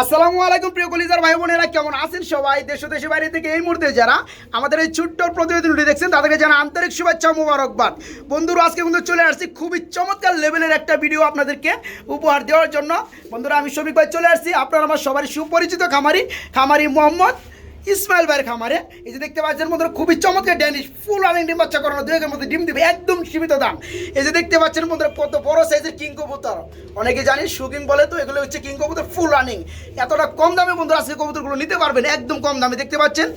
আসসালামু আলাইকুম প্রিয় কলিজার ভাই বোনেরা, কেমন আছেন সবাই? দেশ দেশে বাইরে থেকে এই মুহূর্তে যারা আমাদের এই ছোট্ট প্রতিবেদনটি দেখছেন, তাদেরকে জানা আন্তরিক শুভেচ্ছা মুবারকবাদ। বন্ধুরা, আজকে কিন্তু চলে আসছি খুবই চমৎকার লেভেলের একটা ভিডিও আপনাদেরকে উপহার দেওয়ার জন্য। বন্ধুরা, আমি শফিক ভাই চলে আসছি। আপনারা আমার সবারই সুপরিচিত খামারি খামারি মোহাম্মদ ইসমাইল ভাইয়ের খামারে। এই যে দেখতে পাচ্ছেন বন্ধুরা, খুবই চমৎকার ড্যানিশ, ফুল রানিং ডিম বাচ্চা করানো দুই মধ্যে ডিম দিবে, একদম সীমিত দাম। এই যে দেখতে পাচ্ছেন বন্ধুরা, কত বড় সাইজের কিং কবুতর। অনেকে জানি শুকিং বলে তো, এগুলো হচ্ছে কিং কবুতর, ফুল রানিং এতটা কম দামে বন্ধুরা আজকে কবুতরগুলো নিতে পারবেন, একদম কম দামে। দেখতে পাচ্ছেন,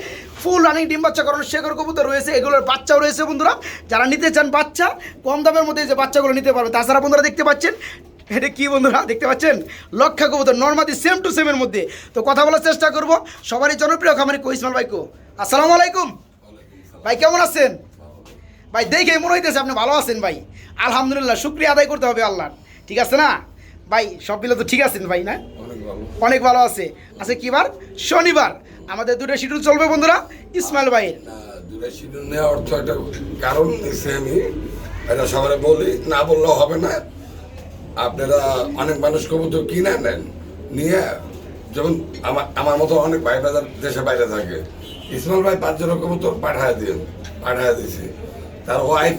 ফুল রানিং ডিম বাচ্চা করানো শেখর কবুতর রয়েছে, এগুলোর বাচ্চাও রয়েছে বন্ধুরা। যারা নিতে চান বাচ্চা, কম দামের মধ্যে যে বাচ্চাগুলো নিতে পারবে। তাছাড়া বন্ধুরা দেখতে পাচ্ছেন এটা কি বন্ধুরা দেখতে পাচ্ছেন? লক্ষা কবুতর নর্মাদি সেম টু সেমের মধ্যে। তো কথা বলার চেষ্টা করব। সবারই জনপ্রিয় খামারি কো ইসমাল ভাইকো? আসসালামু আলাইকুম। ভাই কেমন আছেন? ভাই দেখে মনে হইতেছে আপনি ভালো আছেন ভাই। আলহামদুলিল্লাহ শুক্রিয়া আদায় করতে হবে আল্লাহ ঠিক আছে না? ভাই সব মিলে তো ঠিক আছেন ভাই না? অনেক ভালো। আছে। আছে কি বার? শনিবার। আমাদের দুটো শিডিউল চলবে বন্ধুরা ইসমাইল ভাইয়ের। দুটা শিডিউল নেওয়ার অর্থ একটা কারণ নিচ্ছি আমি। এটা সবাই বলি না বললেও হবে না। আপনারা অনেক মানুষ কবুতর কিনে নেন নিয়ে যেমন আমার আমার মতো অনেক ভাই বাজার দেশে বাইরে থাকে। ইসমাইল ভাই পাঁচজন কবুতর পাঠায় দিন পাঠায় দিয়েছি। তার ওয়াইফ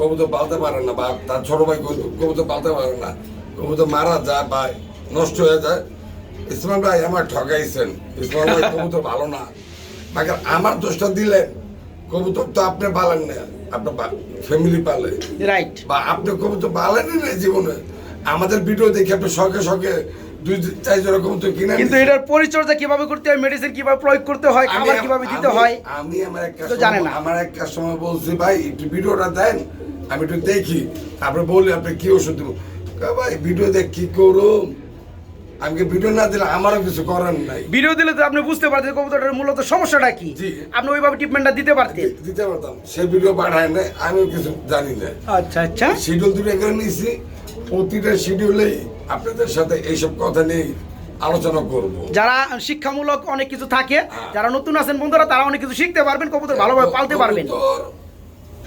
কবুতর পালতে পারে না বা তার ছোট ভাই কবুতর- পালতে পারে না। কবুতর মারা যায় বা নষ্ট হয়ে যায়। ইসমাইল ভাই আমার ঠকাইছেন। ইসমাইল ভাই কবুতর ভালো না। বাকি আমার দোষটা দিলেন কবুতর তো আপনি পালেন না। আপনার ফ্যামিলি পালে। রাইট বা আপনি কবুতর পালেনই না জীবনে। আমাদের ভিডিও দেখে আপনি শখে শখে দুই কবুতর কিনে কিন্তু এটার পরিচর্যা কীভাবে করতে হয় মেডিসিন কীভাবে প্রয়োগ করতে হয় খাবার কীভাবে দিতে হয় আমি আমার এক তো জানে কাস্টমার না। আমার এক কাস্টমার বলছি ভাই একটু ভিডিওটা দেন আমি একটু দেখি। তারপরে বলি আপনি কি ওষুধ দেবো? ভাই ভিডিও দেখ কি করুম? আমি কি ভিডিও না দিলে আমারও কিছু করার নাই। ভিডিও দিলে তো আপনি বুঝতে পারতেন মূলত সমস্যাটা কি। আপনি ওইভাবে ট্রিটমেন্টটা দিতে পারতেন। দিতে পারতাম। সে ভিডিও পাঠায় না আমিও কিছু জানি না। আচ্ছা আচ্ছা। শিডিউল দুটো করে নিয়েছি। প্রতিটা শিডিউলেই আপনাদের সাথে এইসব কথা নিয়ে আলোচনা করব। যারা শিক্ষামূলক অনেক কিছু থাকে হ্যাঁ। যারা নতুন আছেন বন্ধুরা তারা অনেক কিছু শিখতে পারবেন কবুতর ভালোভাবে পালতে পারবেন।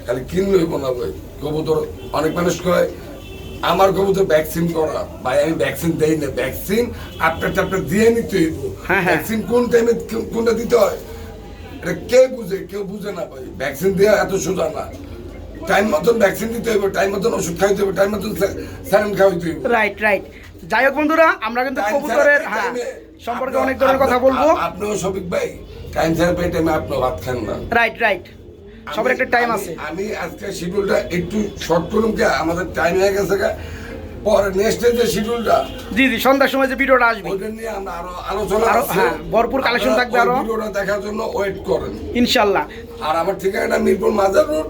খালি কিনলেই না ভাই। কবুতর অনেক মানুষ কয় আমার কবুতর ভ্যাকসিন করা। ভাই আমি ভ্যাকসিন দেই না। ভ্যাকসিন আপনার আপনার দিয়ে নিতে হইব। হ্যাঁ, হ্যাঁ। ভ্যাকসিন কোন টাইমে কোনটা দিতে হয়? এটা কে বুঝে? কেউ বুঝে না ভাই। ভ্যাকসিন দেওয়া এত সোজা না। টাইম মতন ভ্যাকসিন দিতে হবে টাইম মতন ওষুধ খাইতে হবে টাইম মতন স্যালাইন খাওয়াইতে হইব। রাইট রাইট যাই হোক বন্ধুরা আমরা কিন্তু কবুতরের হ্যাঁ সম্পর্কে অনেক ধরনের কথা বলব। আপ- আপনিও সবিক ভাই টাইম পেয়ে টাইমে আপনিও ভাত খান না। রাইট রাইট সবার একটা টাইম আছে। আমি আজকে শিডিউলটা একটু শর্ট করুন কে আমাদের টাইম হয়ে গেছে। পরে নেক্সট যে শিডিউলটা জি জি সন্ধ্যার সময় যে ভিডিওটা আসবে। ওইটা নিয়ে আমরা আরও আলোচনা আরও, হ্যাঁ, ভরপুর আপনারা থাকবে আরও। ভিডিওটা দেখার জন্য ওয়েট করেন। ইনশাল্লাহ। আর আমার ঠিকানা মিরপুর মাজার রোড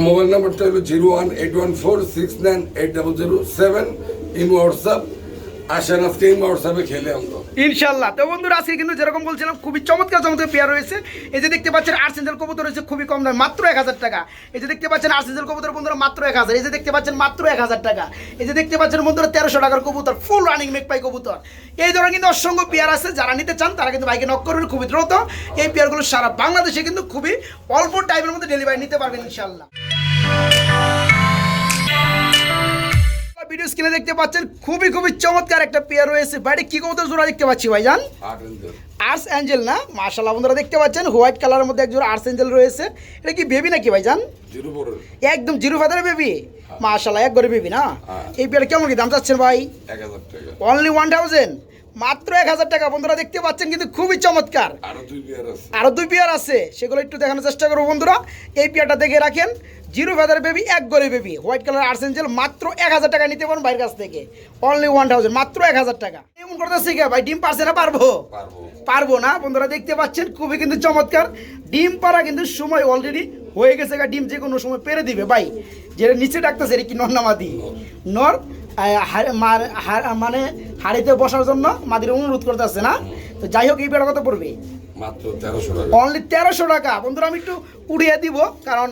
মোবাইল নাম্বারটা হলো zero one eight one four six nine eight double zero seven, imo WhatsApp. আসেন আজকে ইমো হোয়াটসঅ্যাপে খেলে আমরা। ইনশাল্লাহ। তো বন্ধুরা, আজকে কিন্তু যেরকম বলছিলাম, খুবই চমৎকার চমৎকার পেয়ার রয়েছে। এই যে দেখতে পাচ্ছেন আর্সেঞ্জেল কবুতর রয়েছে খুবই কম দামে, মাত্র এক হাজার টাকা। এই যে দেখতে পাচ্ছেন আর্সেঞ্জেল কবুতর বন্ধুরা, মাত্র এক হাজার। এই যে দেখতে পাচ্ছেন, মাত্র এক হাজার টাকা। এই যে দেখতে পাচ্ছেন বন্ধুরা, তেরোশো টাকার কবুতর ফুল রানিং মেকপাই কবুতর। এই ধরনের কিন্তু অসংখ্য পেয়ার আছে, যারা নিতে চান, তারা কিন্তু বাইকে নক করবেন, খুবই দ্রুত। এই পেয়ারগুলো সারা বাংলাদেশে কিন্তু খুবই অল্প টাইমের মধ্যে ডেলিভারি নিতে পারবেন, ইনশাল্লাহ। ভিডিও স্ক্রিনে দেখতে পাচ্ছেন খুবই খুবই চমৎকার একটা পেয়ার রয়েছে। বাইরে কি কবুতর জোড়া দেখতে পাচ্ছি ভাইজান? আট ইঞ্চের। আর্স অ্যাঞ্জেল না? মার্শাল্লাহ বন্ধুরা দেখতে পাচ্ছেন হোয়াইট কালারের মধ্যে একজন আর্স অ্যাঞ্জেল রয়েছে। এটা কি বেবি নাকি ভাইজান? একদম জিরো ফাদারের বেবি মার্শাল্লাহ এক করে বেবি না? হ্যাঁ। এই পেয়ার কেমন কি দাম চাচ্ছেন ভাই? অনলি ওয়ান থাউজেন্ড মাত্র এক হাজার টাকা বন্ধুরা দেখতে পাচ্ছেন কিন্তু খুবই চমৎকার। আরও আরও দুই পেয়ার আছে সেগুলো একটু দেখানোর চেষ্টা করব বন্ধুরা। এই পেয়ারটা দেখে রাখেন জিরো ফেদার বেবি এক গরে বেবি হোয়াইট কালার আর্সেঞ্জেল মাত্র এক হাজার টাকা নিতে পারেন বাইরের কাছ থেকে। অনলি ওয়ান থাউজেন্ড মাত্র এক হাজার টাকা। এমন করতেছি কে? ভাই ডিম পারছে না পারব? পারব। না। বন্ধুরা দেখতে পাচ্ছেন খুবই কিন্তু চমৎকার। ডিম পারা কিন্তু সময় অলরেডি হয়ে গেছে গা ডিম যে কোনো সময় পেরে দিবে। ভাই যেটা নিচে ডাকতেছে এটা কি নর না মাদি নর মানে হাড়িতে বসার জন্য মাদির অনুরোধ করতেছে না। তো যাই হোক এই বেড়া কত পড়বে? মাত্র তেরোশো টাকা। অনলি তেরোশো টাকা। বন্ধুরা আমি একটু উড়িয়ে দিব কারণ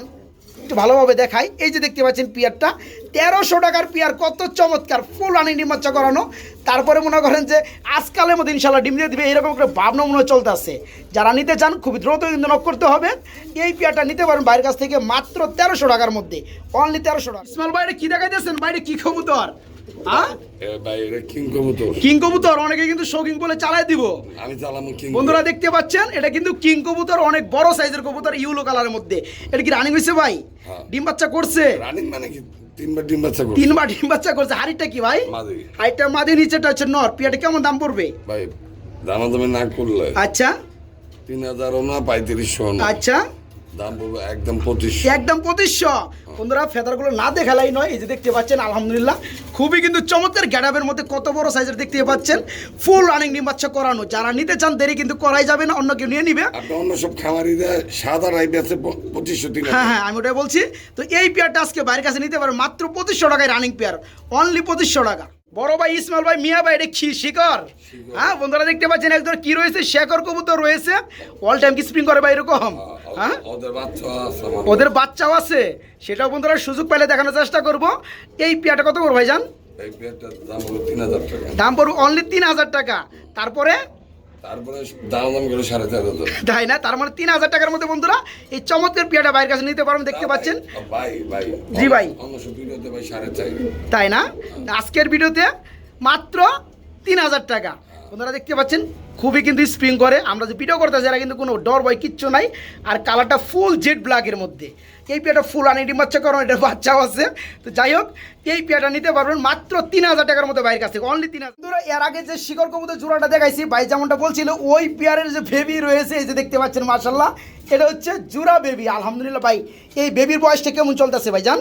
একটু ভালোভাবে দেখাই। এই যে দেখতে পাচ্ছেন পিয়ারটা, তেরোশো টাকার পিয়ার, কত চমৎকার, ফুল আনি ডিম করানো। তারপরে মনে করেন যে আজকালের মধ্যে ইনশাল্লাহ ডিম দিয়ে দিবে, এরকম একটা ভাবনা মনে চলতে আছে। যারা নিতে চান, খুবই দ্রুত কিন্তু নক করতে হবে। এই পিয়ারটা নিতে পারেন বাইরের কাছ থেকে মাত্র তেরোশো টাকার মধ্যে অনলি তেরোশো টাকা। স্মল বাইরে কী দেখাইতেছেন? বাইরে কী কবুতর? কিং কবুতর অনেকে কিন্তু শৌকিং বলে চালাই দিব। আমি চালামু কিং বন্ধুরা দেখতে পাচ্ছেন এটা কিন্তু কিং কবুতর অনেক বড় সাইজের কবুতর ইউলো কালারের মধ্যে। এটা কি রানিং হয়েছে ভাই? হ্যাঁ। ডিম বাচ্চা করছে? রানিং মানে কি? তিনবার ডিম বাচ্চা করছে। তিনবার ডিম বাচ্চা করছে। হাড়িটা কি ভাই? হাড়িটা মাদি নিচেটা হচ্ছে নর। পিয়াটা কেমন দাম পড়বে? ভাই দামে না করলে আচ্ছা। তিন হাজারও না পঁয়ত্রিশশো আচ্ছা। দাম পড়বে একদম পঁচিশশো একদম পঁচিশশো বন্ধুরা ফেদারগুলো না দেখালাই নয় এই যে দেখতে পাচ্ছেন আলহামদুলিল্লাহ। খুবই কিন্তু চমৎকার গ্যাডাবের মধ্যে কত বড় সাইজের দেখতে পাচ্ছেন। ফুল রানিং করানো। যারা নিতে চান দেরি কিন্তু করাই যাবে না অন্য কেউ নিয়ে নিবে। আপনি অন্য সব খামারিরা সাদা রাইবে আছে পঁচিশশো তিন হ্যাঁ হ্যাঁ আমি ওটাই বলছি। তো এই পেয়ারটা আজকে বাইরের কাছে নিতে পারবে মাত্র পঁচিশশো টাকায় রানিং পেয়ার অনলি পঁচিশশো টাকা। বড় ভাই ইসমাইল ভাই মিয়া ভাই এটা শিকর হ্যাঁ বন্ধুরা দেখতে পাচ্ছেন একজন কি রয়েছে? শেখর কবুতর রয়েছে। অল টাইম কি স্প্রিং করে ভাই এরকম? হ্যাঁ? ওদের বাচ্চা ওদের বাচ্চাও আছে। সেটাও বন্ধুরা সুযোগ পেলে দেখানোর চেষ্টা করব। এই পেয়ারটা কত করব ভাইজান? দাম পড়বে অনলি তিন হাজার টাকা। তারপরে? তারপরে দাম দাম করে সাড়ে চার হাজার। তাই না? তার মানে তিন হাজার টাকার মধ্যে বন্ধুরা এই চমৎকার কাছে নিতে পারবেন দেখতে পাচ্ছেন? ভাই ভাই জি ভাই। ভিডিওতে ভাই সাড়ে চার। তাই না? আজকের ভিডিওতে মাত্র তিন হাজার টাকা। বন্ধুরা দেখতে পাচ্ছেন, খুবই কিন্তু স্প্রিং করে। আমরা যে ভিডিও করতেছি, এরা কিন্তু কোনো ডর ভয় কিচ্ছু নাই। আর কালারটা ফুল জেড ব্ল্যাকের মধ্যে। এই পেয়ারটা ফুল আনি ডিম বাচ্চা করো, এটা বাচ্চাও আছে। তো যাই হোক, এই পেয়ারটা নিতে পারবেন মাত্র তিন হাজার টাকার মতো বাইরের কাছ অনলি তিন হাজার। এর আগে যে শিকড় কবুতর জোড়াটা দেখাইছি, ভাই যেমনটা বলছিল, ওই পেয়ারের যে বেবি রয়েছে, এই যে দেখতে পাচ্ছেন মার্শাল্লাহ এটা হচ্ছে জুরা বেবি আলহামদুলিল্লাহ, ভাই, এই বেবির বয়সটা কেমন চলতেছে ভাই জান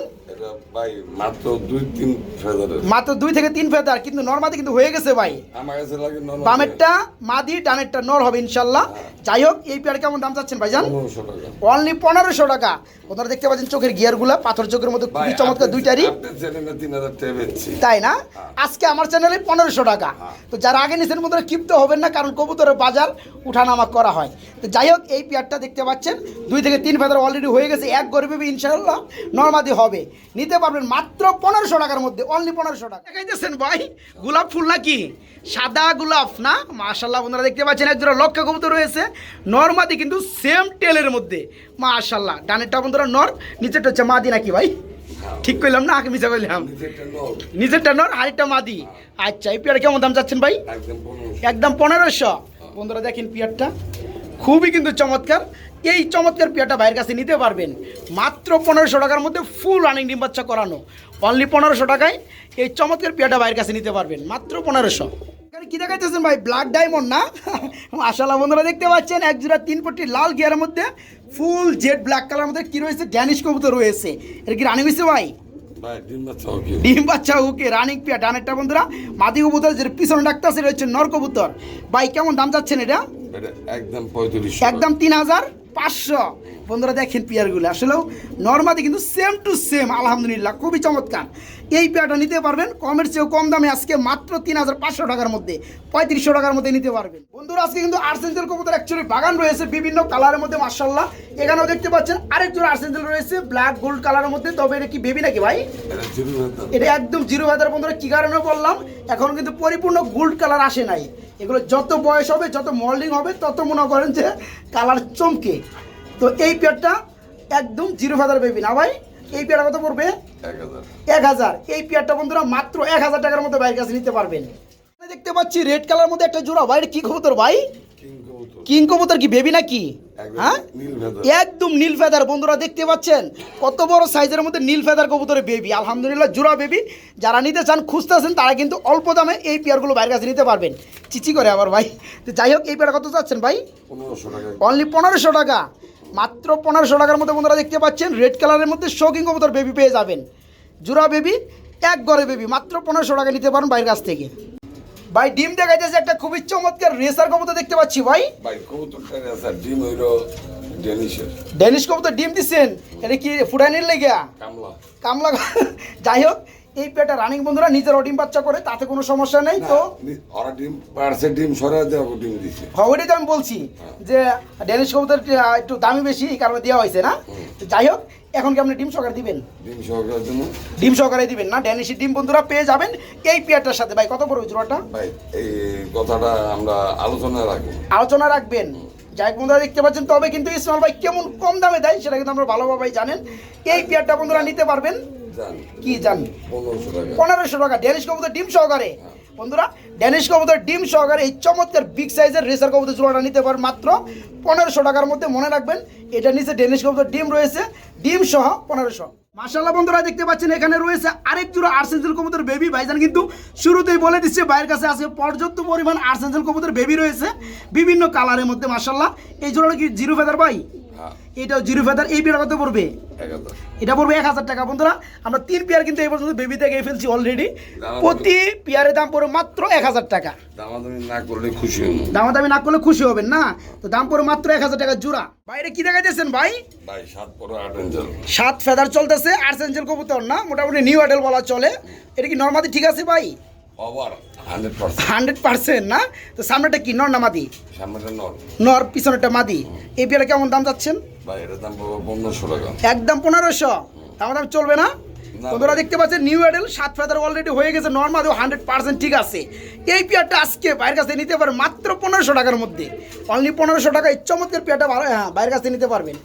ভাই মাত্র দুই তিন ফেদারের মাত্র দুই থেকে তিন ফেদার কিন্তু নর্মাদি কিন্তু হয়ে গেছে ভাই। আমার কাছে লাগে নর্মাল বামেরটা মাদি ডানেরটা নর হবে ইনশাল্লাহ। যাই হোক এই পেয়ার কেমন দাম চাচ্ছেন ভাইজান? পনেরোশো টাকা। অনলি পনেরোশো টাকা। ওনারা দেখতে পাচ্ছেন চোখের গিয়ারগুলো পাথর চোখের মধ্যে খুবই চমৎকার দুইটারই। তাই না? আজকে আমার চ্যানেলে পনেরোশো টাকা। তো যারা আগে নিছেন মধ্যে ক্ষিপ্ত হবেন না কারণ কবুতরের বাজার উঠানামা করা হয়। তো যাই হোক এই পেয়ারটা দেখতে পাচ্ছেন। দুই থেকে তিন ফেদার অলরেডি হয়ে গেছে। এক গরিবে ইনশাল্লাহ নর্মাদি হবে। নিতে পারবেন মাত্র পনেরোশো টাকার মধ্যে অনলি পনেরোশো টাকা। দেখাইতেছেন ভাই গোলাপ ফুল নাকি? সাদা গোলাপ না? মাশাল্লাহ বন্ধুরা দেখতে পাচ্ছেন একজোড়া লক্ষ্য কবুতর রয়েছে। নর্মাদি কিন্তু সেম টেলের মধ্যে। মাশাল্লাহ ডানেরটা বন্ধুরা নর নিচেরটা হচ্ছে মাদি নাকি ভাই? ঠিক করলাম না আগে মিশা কইলাম। নিজেরটা নর আরেকটা মাদি। আচ্ছা এই পেয়ার কেমন দাম চাচ্ছেন ভাই? একদম পনেরোশো। একদম পনেরোশো। বন্ধুরা দেখেন পেয়ারটা খুবই কিন্তু চমৎকার। এই চমৎকার পেয়ারটা ভাইয়ের কাছে নিতে পারবেন। মাত্র পনেরোশো টাকার মধ্যে ফুল রানিং ডিম বাচ্চা করানো। অনলি পনেরোশো টাকায় এই চমৎকার পেয়াটা ভাইয়ের কাছে নিতে পারবেন। মাত্র পনেরোশো। কি দেখাইতেছেন ভাই? ব্ল্যাক ডায়মন্ড না? মাশাল্লাহ বন্ধুরা দেখতে পাচ্ছেন এক জোড়া তিন পট্টি লাল গিয়ারের মধ্যে ফুল জেড ব্ল্যাক কালার মধ্যে কি রয়েছে? ড্যানিশ কবুতর রয়েছে। এটা কি রানিং হয়েছে ভাই? ডিম বাচ্চা ওকে। রানিং পিয়া ডানেরটা বন্ধুরা মাদি কবুতর যেটা পিছনে ডাক্তার আছে হচ্ছে নর কবুতর। ভাই কেমন দাম যাচ্ছেন এটা একদম পঁয়ত্রিশশো। একদম তিন হাজার? পাঁচশো। বন্ধুরা দেখেন পিয়ারগুলো। আসলেও নর্মাদি কিন্তু সেম টু সেম আলহামদুলিল্লাহ খুবই চমৎকার। এই পেয়ারটা নিতে পারবেন। কমের চেয়েও কম দামে আজকে মাত্র তিন হাজার পাঁচশো টাকার মধ্যে পঁয়ত্রিশশো টাকার মধ্যে নিতে পারবেন। বন্ধুরা আজকে কিন্তু আর্সেন্সেল কবুতর অ্যাকচুয়ালি বাগান রয়েছে বিভিন্ন কালারের মধ্যে মার্শাল্লাহ এখানেও দেখতে পাচ্ছেন আরেক জোড়া আর্সেন্সেল রয়েছে ব্ল্যাক গোল্ড কালারের মধ্যে। তবে এটা কি বেবি নাকি ভাই? এটা একদম জিরো ভেদার বন্ধুরা কি কারণে বললাম? এখন কিন্তু পরিপূর্ণ গোল্ড কালার আসে নাই। এগুলো যত বয়স হবে যত মল্ডিং হবে তত মনে করেন যে কালার চমকে। তো এই পেয়ারটা একদম জিরো ভেদার বেবি না ভাই? এই পেয়ারটা কত পড়বে? এক হাজার। এই পেয়ারটা বন্ধুরা মাত্র এক হাজার টাকার মধ্যে ভাইয়ের কাছে নিতে পারবেন। দেখতে পাচ্ছি রেড কালার মধ্যে একটা জোড়া। ভাই কি কবুতর ভাই? কিং কবুতর। কিং কবুতর কি বেবি নাকি? একদম হ্যাঁ? নীল একদম নীল ফেদার বন্ধুরা দেখতে পাচ্ছেন? কত বড় সাইজের মধ্যে নীল ফেদার কবুতরের বেবি আলহামদুলিল্লাহ জোড়া বেবি যারা নিতে চান খুঁজতেছেন তারা কিন্তু অল্প দামে এই পেয়ারগুলো বাইরের কাছে নিতে পারবেন। চিচি করে আবার ভাই। তো যাই হোক এই পেয়ারটা কত চাচ্ছেন ভাই? অনলি পনেরোশো টাকা। মাত্র পনেরোশো টাকার মধ্যে বন্ধুরা দেখতে পাচ্ছেন রেড কালারের মধ্যে শৌকিং কবুতর বেবি পেয়ে যাবেন। জোড়া বেবি এক গড়ে বেবি মাত্র পনেরোশো টাকা নিতে পারেন বাইরের কাছ থেকে। ভাই ডিম দেখা যাচ্ছে একটা খুবই চমৎকার রেসার কবুতর দেখতে পাচ্ছি ভাই। ভাই কবুতরটা রেসার ডিম হইল ডেনিশের। ডেনিশ কবুতর ডিম দিছেন? এটা কি ফুটানির লাগিয়া? কামলা। কামলা যাই হোক এই পেটা রানিং বন্ধুরা নিজের ডিম বাচ্চা করে তাতে কোনো সমস্যা নেই। তো ওরা ডিম পারছে ডিম সরাই দেওয়া ডিম দিছে। হ্যাঁ, ওইটাই তো আমি বলছি যে ডেনিশ কবুতর একটু দামি বেশি এই কারণে দেওয়া হয়েছে না? তো যাই হোক এখন কি আপনি ডিম সহকারে দিবেন? ডিম সহকারের জন্য ডিম সহকারে দিবেন না? ডেনিশের ডিম বন্ধুরা পেয়ে যাবেন এই পেয়ারটার সাথে। ভাই কত পড়বে জোড়াটা? ভাই এই কথাটা আমরা আলোচনায় রাখব। আলোচনা রাখবেন। যাই বন্ধুরা দেখতে পাচ্ছেন তবে কিন্তু ইসমাল ভাই কেমন কম দামে দেয় সেটা কিন্তু আমরা ভালোভাবেই জানেন। এই পেয়ারটা বন্ধুরা নিতে পারবেন। কি জান? পনেরোশো টাকা। ড্যানিশ কবুতর ডিম সহকারে। বন্ধুরা ড্যানিশ কবুতর ডিম সহকারে এই চমৎকার বিগ সাইজের রেসার কবুতর জোড়াটা নিতে পারেন মাত্র পনেরোশো টাকার মধ্যে মনে রাখবেন এটা নিচে ড্যানিশ কবুতর ডিম রয়েছে। ডিম সহ পনেরোশো। মাশাল্লাহ বন্ধুরা দেখতে পাচ্ছেন এখানে রয়েছে আরেক জোড়া আর্সেন্সেল কবুতর বেবি। ভাইজান কিন্তু শুরুতেই বলে দিচ্ছে ভাইয়ের কাছে আছে পর্যাপ্ত পরিমাণ আর্সেন্সেল কবুতর বেবি রয়েছে। বিভিন্ন কালারের মধ্যে মাশাল্লাহ এই জোড়াটা কি জিরো ফেদার ভাই? হ্যাঁ এটাও জিরো ফেদার এই বিড়া কত পড়বে। এটা পড়বে এক হাজার টাকা। বন্ধুরা আমরা তিন পেয়ার কিন্তু এই পর্যন্ত বেবি থেকে ফেলছি অলরেডি দাম প্রতি পেয়ারের দাম পড়বে মাত্র এক হাজার টাকা। দামাদামি না করলে খুশি হব দামাদামি না করলে খুশি হবেন না। তো দাম পড়বে মাত্র এক হাজার টাকা জোড়া। বাইরে কি দেখাইতেছেন ভাই? ভাই সাত আট ফেদার চলতেছে আর্সেঞ্জেল কবুতর না? মোটামুটি নিউ আইডেল বলা চলে। এটা কি নর্মাদি ঠিক আছে ভাই? Over hundred percent hundred percent না? তো সামনেটা কি নর না মাদি? সামনেটা নর। নর পিছনেরটা মাদি। এই পেয়ারে কেমন দাম যাচ্ছেন? ভাই এটার দাম পাবো পনেরোশো টাকা। একদম দাম দাম চলবে না। দেখতে পাচ্ছেন নিউ এডেল সাত ফেদার অলরেডি হয়ে গেছে নর্মাল হান্ড্রেড পার্সেন্ট ঠিক আছে। এই পেয়ারটা আজকে বাইরের কাছে নিতে পারেন মাত্র পনেরোশো টাকার মধ্যে। অনলি পনেরোশো টাকা এই চমৎকার পেয়ারটা ভালো হ্যাঁ বাইরের কাছে নিতে পারবেন।